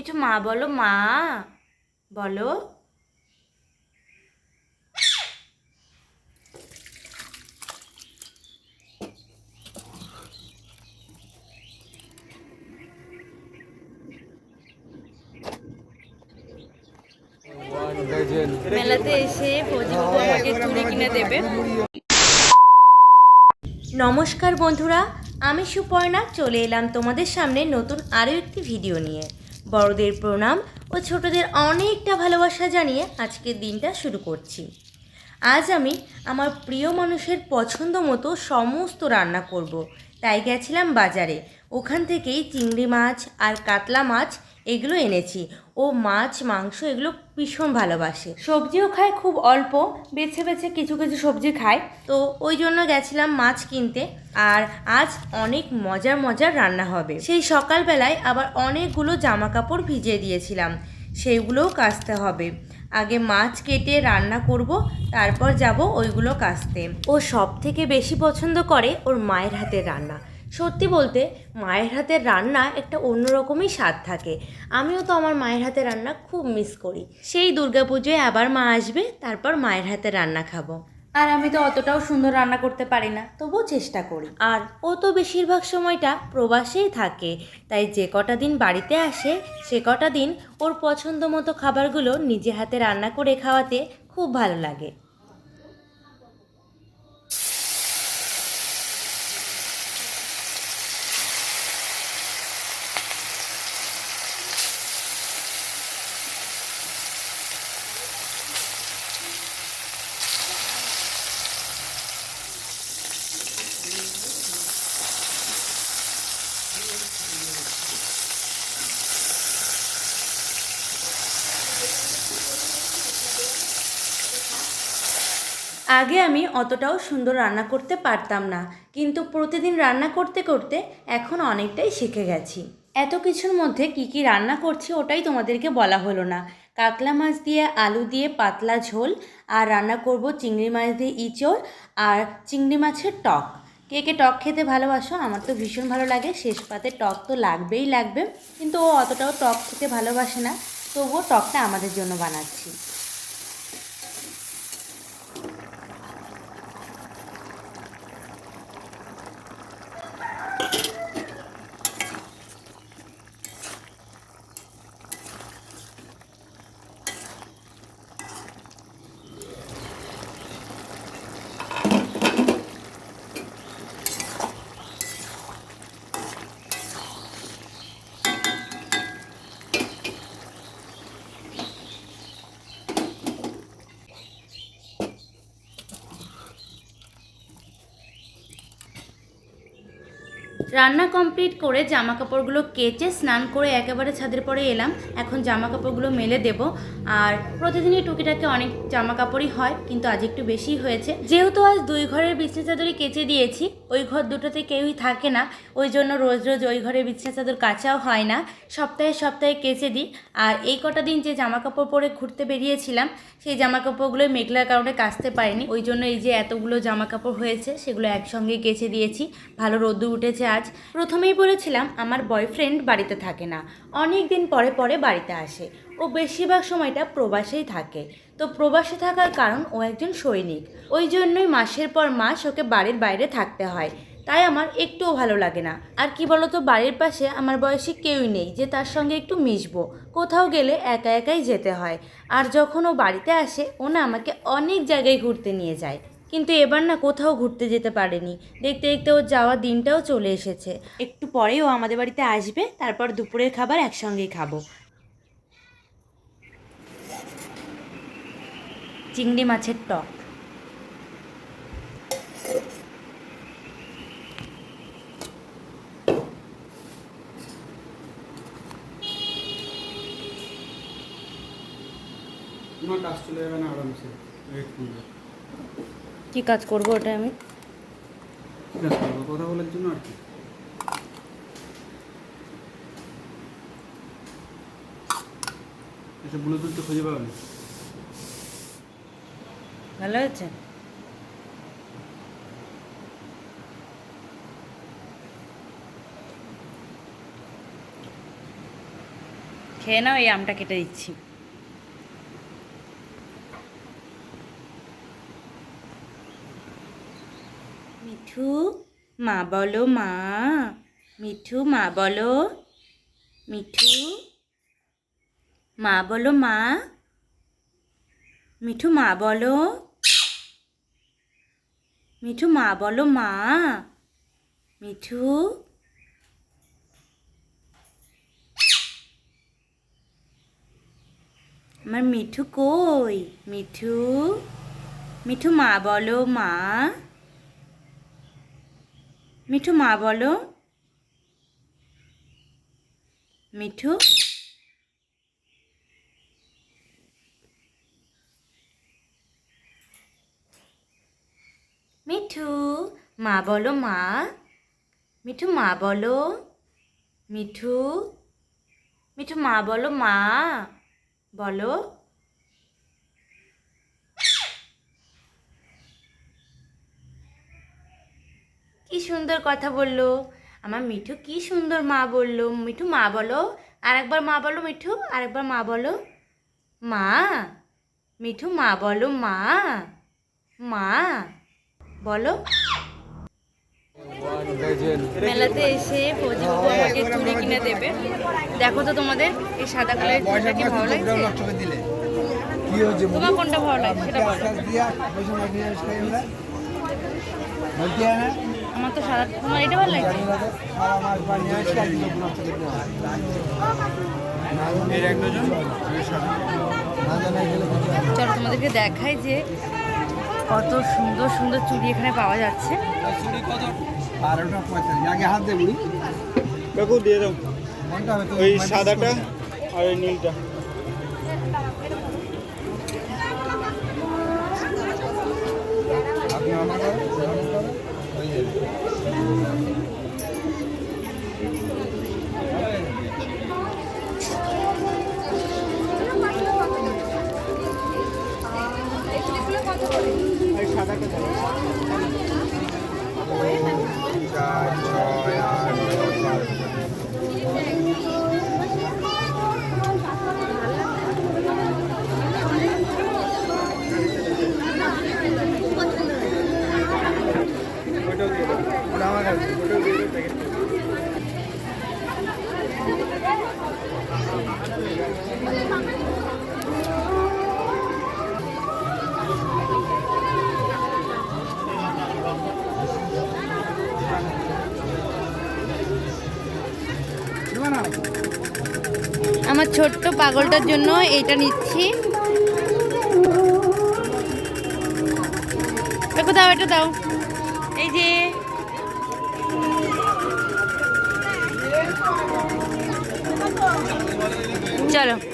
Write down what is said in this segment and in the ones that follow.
মিঠু মা বলো মা। বলো। মেলাতে এসে কিনে দেবে। নমস্কার বন্ধুরা, আমি সুপর্ণা, চলে এলাম তোমাদের সামনে নতুন আরও একটি ভিডিও নিয়ে। বড়দের প্রণাম ও ছোটদের অনেকটা ভালোবাসা জানিয়ে আজকের দিনটা শুরু করছি আজ আমি আমার প্রিয় মানুষের পছন্দ মতো সমস্ত রান্না করব। তাই গেছিলাম বাজারে ওখান থেকেই চিংড়ি মাছ আর কাতলা মাছ এগুলো এনেছি। ও মাছ, মাংস এগুলো ভীষণ ভালোবাসে। সবজিও খায় খুব অল্প, বেছে বেছে কিছু কিছু সবজি খায়। তো ওই জন্য গেছিলাম মাছ কিনতে। আর আজ অনেক মজার মজার রান্না হবে। সেই সকালবেলায় আবার অনেকগুলো জামা কাপড় ভিজিয়ে দিয়েছিলাম। সেইগুলোও কাচতে হবে। আগে মাছ কেটে রান্না করব, তারপর যাব ওইগুলো কাচতে। ও সব থেকে বেশি পছন্দ করে ওর মায়ের হাতের রান্না। সত্যি বলতে মায়ের হাতের রান্না একটা অন্যরকমই স্বাদ থাকে। আমিও তো আমার মায়ের হাতে রান্না খুব মিস করি। সেই দুর্গাপুজোয় আবার মা আসবে তারপর মায়ের হাতে রান্না খাব। আর আমি তো অতটাও সুন্দর রান্না করতে পারি না তবুও চেষ্টা করি। আর ও তো বেশিরভাগ সময়টা প্রবাসেই থাকে তাই যে কটা দিন বাড়িতে আসে সে কটা দিন ওর পছন্দ মতো খাবারগুলো নিজে হাতে রান্না করে খাওয়াতে খুব ভালো লাগে। আগে আমি অতটাও সুন্দর রান্না করতে পারতাম না, কিন্তু প্রতিদিন রান্না করতে করতে এখন অনেকটাই শিখে গেছি। এত কিছুর মধ্যে কি কি রান্না করছি ওটাই তোমাদেরকে বলা হলো না। কাতলা মাছ দিয়ে আলু দিয়ে পাতলা ঝোল, আর রান্না করব চিংড়ি মাছ দিয়ে ইঁচড় আর চিংড়ি মাছের টক। কে কে টক খেতে ভালোবাসো আমার তো ভীষণ ভালো লাগে, শেষ পাতে টক তো লাগবেই লাগবে, কিন্তু ও অতটাও টক খেতে ভালোবাসে না, তবুও টকটা আমাদের জন্য বানাচ্ছি। রান্না কমপ্লিট করে জামা কাপড়গুলো কেচে স্নান করে একেবারে ছাদের পরে এলাম। এখন জামা কাপড়গুলো মেলে দেব। আর প্রতিদিনই টুকিটাকে অনেক জামা কাপড়ই হয়, কিন্তু আজ একটু বেশি হয়েছে। যেহেতু আজ দুই ঘরের বিছনা চাদরই কেচে দিয়েছি ওই ঘর দুটোতে কেউই থাকে না। ওই জন্য রোজ রোজ ওই ঘরের বিছনা চাদর কাচাও হয় না। সপ্তাহে সপ্তাহে কেচে দিই। আর এই কটা দিন যে জামা কাপড় পরে ঘুরতে বেরিয়েছিলাম, সেই জামা কাপড়গুলো মেঘলার কারণে কাচতে পারিনি। ওই জন্য এই যে এতগুলো জামা কাপড় হয়েছে, সেগুলো একসঙ্গে কেচে দিয়েছি। ভালো রোদ্দু উঠেছে আজ। প্রথমেই বলেছিলাম, আমার বয়ফ্রেন্ড বাড়িতে থাকে না। অনেক দিন পরে পরে বাড়িতে আসে। ও বেশিরভাগ সময়টা প্রবাসেই থাকে। তো প্রবাসে থাকার কারণ ও একজন সৈনিক। ওই জন্যই মাসের পর মাস ওকে বাড়ির বাইরে থাকতে হয়। তাই আমার একটুও ভালো লাগে না। আর কি বলতো, বাড়ির পাশে আমার বয়সী কেউই নেই যে তার সঙ্গে একটু মিশবো। কোথাও গেলে একা একাই যেতে হয়। আর যখন ও বাড়িতে আসে, ও না আমাকে অনেক জায়গায় ঘুরতে নিয়ে যায়। কিন্তু এবার না কোথাও ঘুরতে যেতে পারেনি। দেখতে দেখতে ওর যাওয়ার দিনটাও চলে এসেছে। একটু পরেই ও আমাদের বাড়িতে আসবে, তারপর দুপুরের খাবার একসঙ্গেই খাব। চিংড়ি মাছের টক। কি কাজ করব ওটা আমি? কথা বলার জন্য আর কি। ব্লুটুথ তো খুঁজে পাবে না। ভালো হয়েছে খেয়ে নাও, এই আমটা কেটে দিচ্ছি। মিঠু, মা বলো মা। মিঠু, মা বলো। মিঠু, মা বলো মা। মিঠু, মা বলো। মিঠু মা, বলো মা। মিঠু। আমার মিঠু কই? মিঠু। মিঠু মা, বলো মা। মিঠু মা, বলো। মিঠু। মিঠু, মা বলো মা। মিঠু, মা বলো। মিঠু মিঠু, মা বলো মা। বলো। কি সুন্দর কথা বলল। আমার মিঠু কি সুন্দর মা বলল। মিঠু, মা বলো। আরেকবার মা বলো মিঠু, আরেকবার মা বলো। মা, মিঠু, মা বলো মা। মা। বলো। মেলাতে এসে আমাকে চুড়ি কিনে দেবে। দেখো তো তোমাদের এই সাদা কালারের চুড়িটা কি ভালো লাগছে? তোমার কোনটা ভালো লাগছে সেটা বলো। আমরা তো সাদা তোমার এটা ভালো লাগছে। চলো তোমাদেরকে দেখাই যে কত সুন্দর সুন্দর চুড়ি এখানে পাওয়া যাচ্ছে। দিয়ে দাও। ওই সাদাটা আর ওই নীলটা। আপনি আমার ছোট্ট পাগলটার জন্য এইটা নিচ্ছি। দেখো দাও এটা দাও। এই যে। চলো।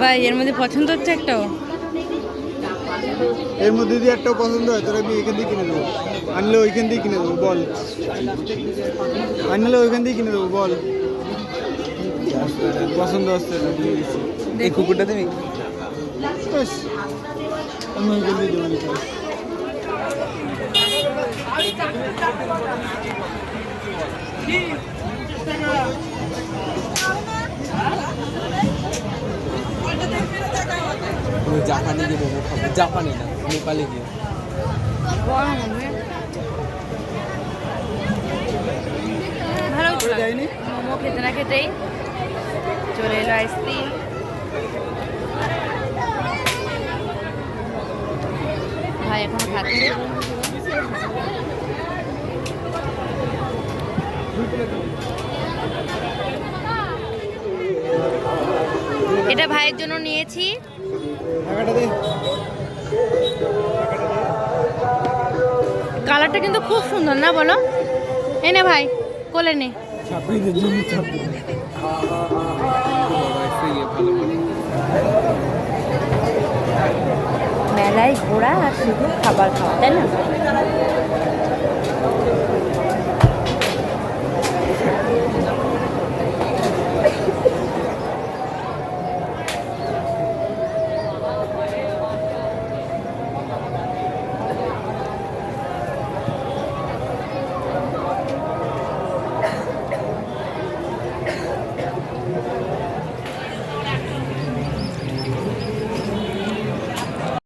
ভাই এর মধ্যে পছন্দ হচ্ছে একটাও? এর মধ্যে যদি একটাও পছন্দ হয় তাহলে আমি এখান দিয়ে কিনে দেবো। আনলে ওইখান দিয়ে কিনে দেবো বল। আনলে ওইখান দিয়ে কিনে দেবো বল। পছন্দ হচ্ছে। এই কুকুরটা তুমি? আমি ওইখান দিয়ে দেবো। জাপানি গিয়ে দেবো খাব। জাপানি না, নেপালে গিয়ে। মোমো খেতে না খেতেই চলে এলো আইসক্রিম। ভাই এখনও এটা ভাইয়ের জন্য নিয়েছি। কালারটা কিন্তু খুব সুন্দর, না বলো এনে ভাই, কোলে নে। মেলায় ঘোরা আর শুধু খাবার খাওয়া, তাই না